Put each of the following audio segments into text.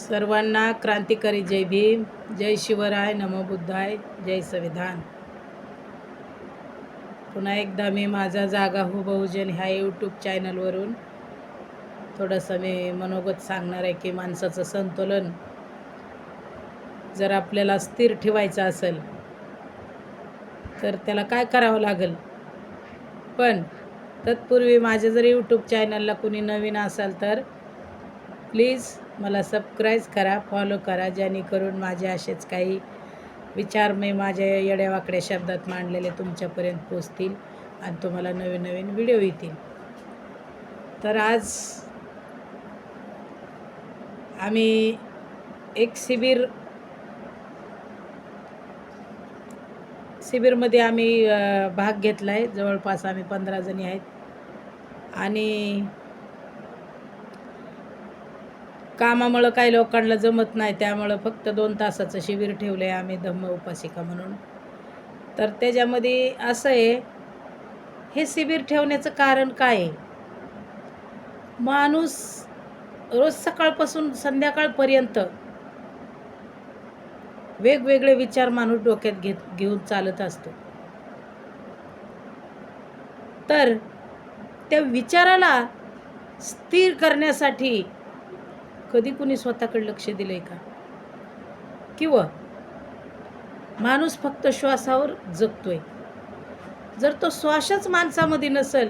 सर्वांना क्रांतिकारी जय भीम जय शिवराय नमो बुद्धाय जय संविधान. पुन्हा एकदा मी माझा जागा हो बहुजन ह्या यूट्यूब चॅनलवरून थोडंसं मी मनोगत सांगणार आहे की माणसाचं संतुलन जर आपल्याला स्थिर ठेवायचं असेल तर त्याला काय करावं लागेल? पण तत्पूर्वी माझ्या जर यूट्यूब चॅनलला कुणी नवीन असाल तर प्लीज मला सबस्क्राईब करा फॉलो करा जेणेकरून माझे असेच काही विचार मी माझ्या येड्यावाकड्या शब्दात मांडलेले तुमच्यापर्यंत पोचतील आणि तुम्हाला नवीन नवीन व्हिडिओ येतील. तर आज आम्ही एक शिबिर शिबिरमध्ये आम्ही भाग घेतला आहे जवळपास आम्ही पंधरा जणी आहेत. आणि कामामुळं काही लोकांना जमत नाही त्यामुळं फक्त दोन तासाचं शिबिर ठेवलं आहे आम्ही धम्म उपासिका म्हणून. तर त्याच्यामध्ये असं आहे हे शिबिर ठेवण्याचं कारण काय आहे? माणूस रोज सकाळपासून संध्याकाळपर्यंत वेगवेगळे विचार माणूस डोक्यात घेत घेऊन चालत असतो. तर त्या विचाराला स्थिर करण्यासाठी कधी कुणी स्वतःकडे लक्ष दिलंय का? किंवा माणूस फक्त श्वासावर जगतोय. जर तो श्वासच माणसामध्ये नसेल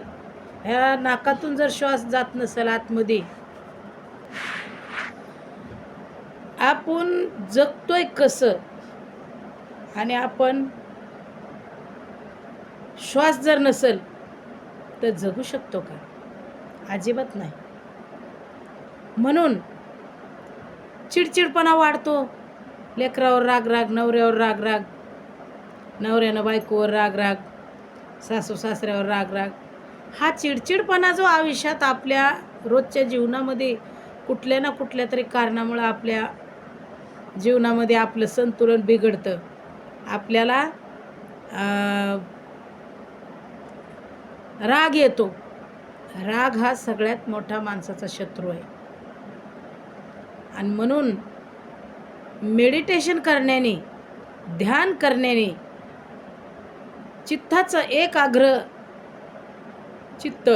ह्या नाकातून जर श्वास जात नसेल आतमध्ये आपण जगतोय कसं? आणि आपण श्वास जर नसेल तर जगू शकतो का? अजिबात नाही. म्हणून चिडचिडपणा वाढतो. लेकरावर राग राग नवऱ्यावर राग राग. नवऱ्यानं बायकोवर राग राग. सासू सासऱ्यावर राग राग. हा चिडचिडपणा जो आयुष्यात आपल्या रोजच्या जीवनामध्ये कुठल्या ना कुठल्या तरी कारणामुळं आपल्या जीवनामध्ये आपलं संतुलन बिघडतं. आपल्याला राग येतो. राग हा सगळ्यात मोठा माणसाचा शत्रू आहे. आणि म्हणून मेडिटेशन करण्याने ध्यान करण्याने चित्ताचं एकाग्र चित्त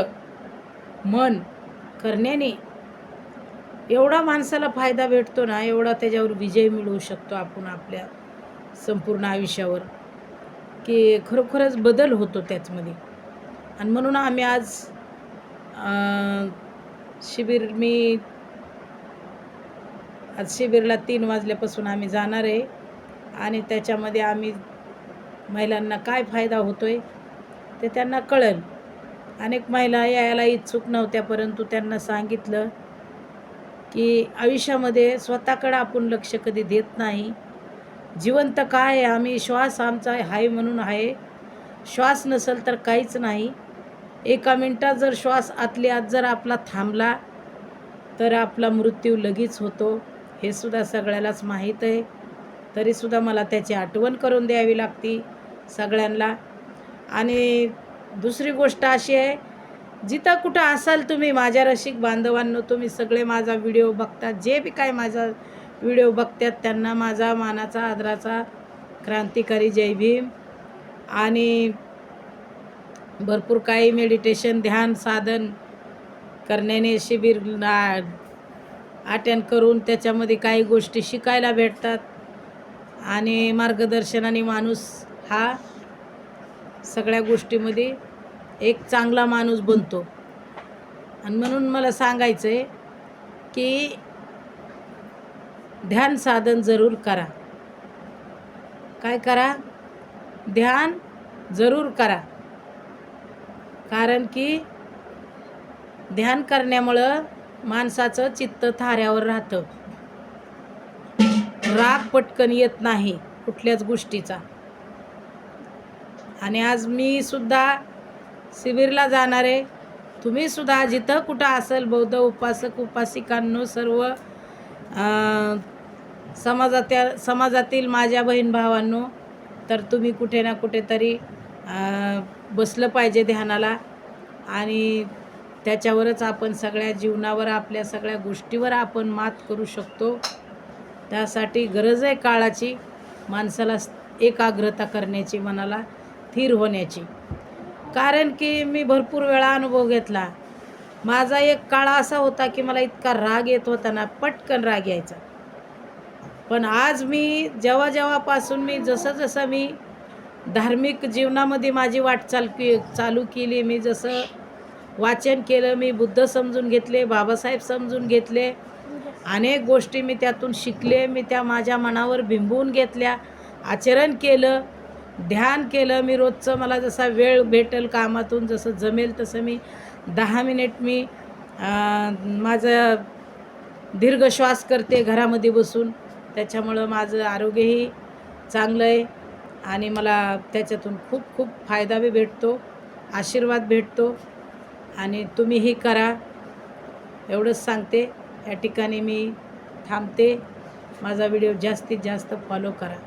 मन करण्याने एवढा माणसाला फायदा भेटतो ना एवढा त्याच्यावर विजय मिळवू शकतो आपण आपल्या संपूर्ण आयुष्यावर की खरोखरच बदल होतो त्याचमध्ये. आणि म्हणून आम्ही आज शिबिर मी आज शिबिरला तीन वाजल्यापासून आम्ही जाणार आहे. आणि त्याच्यामध्ये आम्ही महिलांना काय फायदा होतो आहे ते त्यांना कळेल. अनेक महिला यायला इच्छुक नव्हत्या परंतु त्यांना सांगितलं की आयुष्यामध्ये स्वतःकडं आपण लक्ष कधी देत नाही. जिवंत काय आहे? आम्ही श्वास आमचा आहे म्हणून आहे. श्वास नसेल तर काहीच नाही. एका मिनटात जर श्वास आतली आत जर आपला थांबला तर आपला मृत्यू लगेच होतो. हे सुद्धा सगळ्यालाच माहीत आहे. तरीसुद्धा मला त्याची आठवण करून द्यावी लागती सगळ्यांना. आणि दुसरी गोष्ट अशी आहे जिथं कुठं असाल तुम्ही माझ्या रसिक बांधवांनो तुम्ही सगळे माझा व्हिडिओ बघता जे बी काय माझा व्हिडिओ बघतात त्यांना माझा मानाचा आदराचा क्रांतिकारी जय भीम. आणि भरपूर काही मेडिटेशन ध्यान साधन करण्याने शिबिर अटेंड करून त्याच्यामध्ये काही गोष्टी शिकायला भेटतात. आणि मार्गदर्शनाने माणूस हा सगळ्या गोष्टीमध्ये एक चांगला माणूस बनतो. आणि म्हणून मला सांगायचं आहे की ध्यान साधन जरूर करा. काय करा? ध्यान जरूर करा. कारण की ध्यान करण्यामुळं माणसाचं चित्त थाऱ्यावर राहतं. राग पटकन येत नाही कुठल्याच गोष्टीचा. आणि आज मी सुद्धा शिबिरला जाणार आहे. तुम्ही सुद्धा जिथं कुठं असेल बौद्ध उपासक उपासिकांनो सर्व समाजात्या समाजातील माझ्या बहीण भावांनो तर तुम्ही कुठे ना कुठेतरी बसलं पाहिजे ध्यानाला. आणि त्याच्यावरच आपण सगळ्या जीवनावर आपल्या सगळ्या गोष्टीवर आपण मात करू शकतो. त्यासाठी गरज आहे काळाची माणसाला एकाग्रता करण्याची मनाला स्थिर होण्याची. कारण की मी भरपूर वेळा अनुभव घेतला. माझा एक काळ असा होता की मला इतका राग येत होता ना पटकन राग यायचा. पण आज मी जेव्हा जेव्हापासून मी जसं जसं मी धार्मिक जीवनामध्ये माझी वाटचाल की चालू केली मी जसं वाचन केलं मी बुद्ध समजून घेतले बाबासाहेब समजून घेतले. अनेक गोष्टी मी त्यातून शिकले मी त्या माझ्या मनावर बिंबवून घेतल्या. आचरण केलं ध्यान केलं. मी रोजचं मला जसा वेळ भेटेल कामातून जसं जमेल तसं मी दहा मिनिट मी माझं दीर्घ श्वास करते घरामध्ये बसून. त्याच्यामुळं माझं आरोग्यही चांगलं आहे आणि मला त्याच्यातून खूप खूप फायदा बी भेटतो आशीर्वाद भेटतो. आणि तुम्हीही करा. एवढंच सांगते. या ठिकाणी मी थांबते. माझा व्हिडिओ जास्तीत जास्त फॉलो करा.